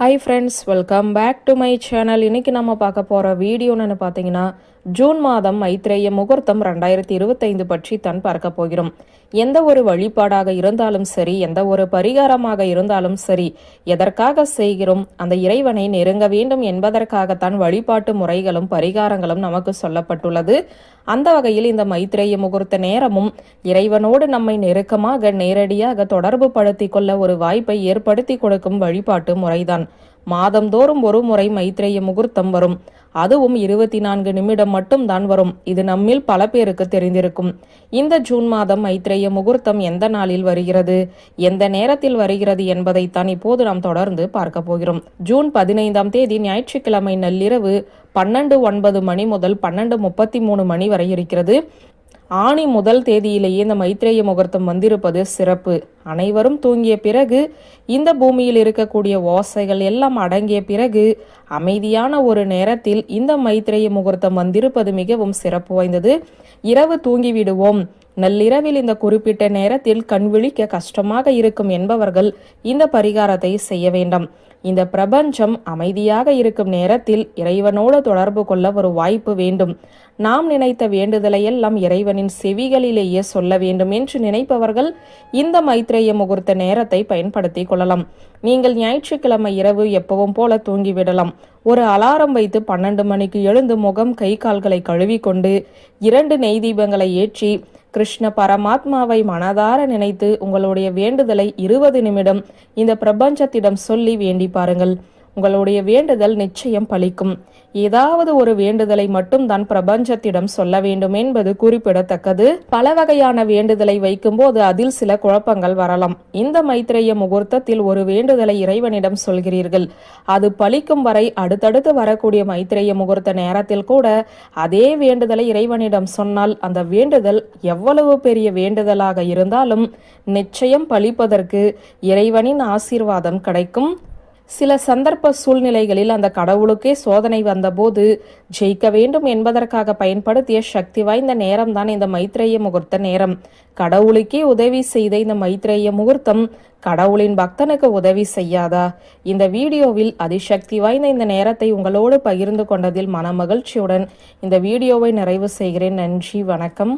Hi friends welcome back to my channel இன்றைக்கி நம்ம பார்க்க போகிற வீடியோன்னு பார்த்தீங்கன்னா ஜூன் மாதம் மைத்ரேய முகூர்த்தம் ரெண்டாயிரத்தி இருபத்தைந்து பற்றி தான் பார்க்க போகிறோம். எந்த ஒரு வழிபாடாக இருந்தாலும் சரி எந்த ஒரு பரிகாரமாக இருந்தாலும் சரி எதற்காக செய்கிறோம் அந்த இறைவனை நெருங்க வேண்டும் என்பதற்காகத்தான் வழிபாட்டு முறைகளும் பரிகாரங்களும் நமக்கு சொல்லப்பட்டுள்ளது. அந்த வகையில் இந்த மைத்திரேய முகூர்த்த நேரமும் இறைவனோடு நம்மை நெருக்கமாக நேரடியாக தொடர்பு படுத்தி கொள்ள ஒரு வாய்ப்பை ஏற்படுத்தி கொடுக்கும் வழிபாட்டு முறைதான். மாதந்தோறும் ஒரு முறை மைத்ரேய முகூர்த்தம் வரும். அதுவும் இருபத்தி நான்கு நிமிடம் மட்டும் தான் வரும். இது நம்மில் பல பேருக்கு தெரிந்திருக்கும். இந்த ஜூன் மாதம் மைத்ரேய முகூர்த்தம் எந்த நாளில் வருகிறது? எந்த நேரத்தில் வருகிறது என்பதைத்தான் இப்போது நாம் தொடர்ந்து பார்க்க போகிறோம். ஜூன் பதினைந்தாம் தேதி ஞாயிற்றுக்கிழமை நள்ளிரவு பன்னெண்டு ஒன்பது மணி முதல் பன்னெண்டு முப்பத்தி மூணு மணி வரை இருக்கிறது. ஆணி முதல் தேதியிலேயே இந்த மைத்ரேய முகூர்த்தம் வந்திருப்பது சிறப்பு. அனைவரும் தூங்கிய பிறகு இந்த பூமியில் இருக்கக்கூடிய ஓசைகள் எல்லாம் அடங்கிய பிறகு அமைதியான ஒரு நேரத்தில் இந்த மைத்ரேய முகூர்த்தம் வந்திருப்பது மிகவும் சிறப்பு வாய்ந்தது. இரவு தூங்கி விடுவோம் நள்ளிரவில் இந்த குறிப்பிட்ட நேரத்தில் கண் விழிக்க கஷ்டமாக இருக்கும் என்பவர்கள் இந்த பரிகாரத்தை செய்ய வேண்டாம். இந்த பிரபஞ்சம் அமைதியாக இருக்கும் நேரத்தில் இறைவனோடு தொடர்பு கொள்ள ஒரு வாய்ப்பு வேண்டும். நாம் நினைத்த வேண்டுதலை எல்லாம் இறைவனின் செவிகளிலேயே சொல்ல வேண்டும் என்று நினைப்பவர்கள் இந்த மைத்ரேய முகூர்த்த நேரத்தை பயன்படுத்தி கொள்ளலாம். நீங்கள் ஞாயிற்றுக்கிழமை இரவு எப்பவும் போல தூங்கிவிடலாம். ஒரு அலாரம் வைத்து பன்னெண்டு மணிக்கு எழுந்து முகம் கை கால்களை கழுவிக்கொண்டு இரண்டு நெய் தீபங்களை ஏற்றி கிருஷ்ண பரமாத்மாவை மனதார நினைத்து உங்களுடைய வேண்டுதலை இருபது நிமிடம் இந்த பிரபஞ்சத்திடம் சொல்லி வேண்டி பாருங்கள். உங்களுடைய வேண்டுதல் நிச்சயம் பலிக்கும். ஏதாவது ஒரு வேண்டுதலை மட்டும் தான் பிரபஞ்சத்திடம் சொல்ல வேண்டும் என்பது குறிப்பிடத்தக்கது. பல வகையான வேண்டுதலை வைக்கும்போது அதில் சில குழப்பங்கள் வரலாம். இந்த மைத்திரைய முகூர்த்தத்தில் ஒரு வேண்டுதலை இறைவனிடம் சொல்கிறீர்கள். அது பலிக்கும் வரை அடுத்தடுத்து வரக்கூடிய மைத்திரைய முகூர்த்த நேரத்தில் கூட அதே வேண்டுதலை இறைவனிடம் சொன்னால் அந்த வேண்டுதல் எவ்வளவு பெரிய வேண்டுதலாக இருந்தாலும் நிச்சயம் பலிப்பதற்கு இறைவனின் ஆசீர்வாதம் கிடைக்கும். சில சந்தர்ப்ப சூழ்நிலைகளில் அந்த கடவுளுக்கே சோதனை வந்தபோது ஜெயிக்க வேண்டும் என்பதற்காக பயன்படுத்திய சக்தி வாய்ந்த நேரம்தான் இந்த மைத்ரேய முகூர்த்த நேரம். கடவுளுக்கே உதவி செய்த இந்த மைத்ரேய முகூர்த்தம் கடவுளின் பக்தனுக்கு உதவி செய்யாதா? இந்த வீடியோவில் அதிசக்தி வாய்ந்த இந்த நேரத்தை உங்களோடு பகிர்ந்து கொண்டதில் மன மகிழ்ச்சியுடன் இந்த வீடியோவை நிறைவு செய்கிறேன். நன்றி வணக்கம்.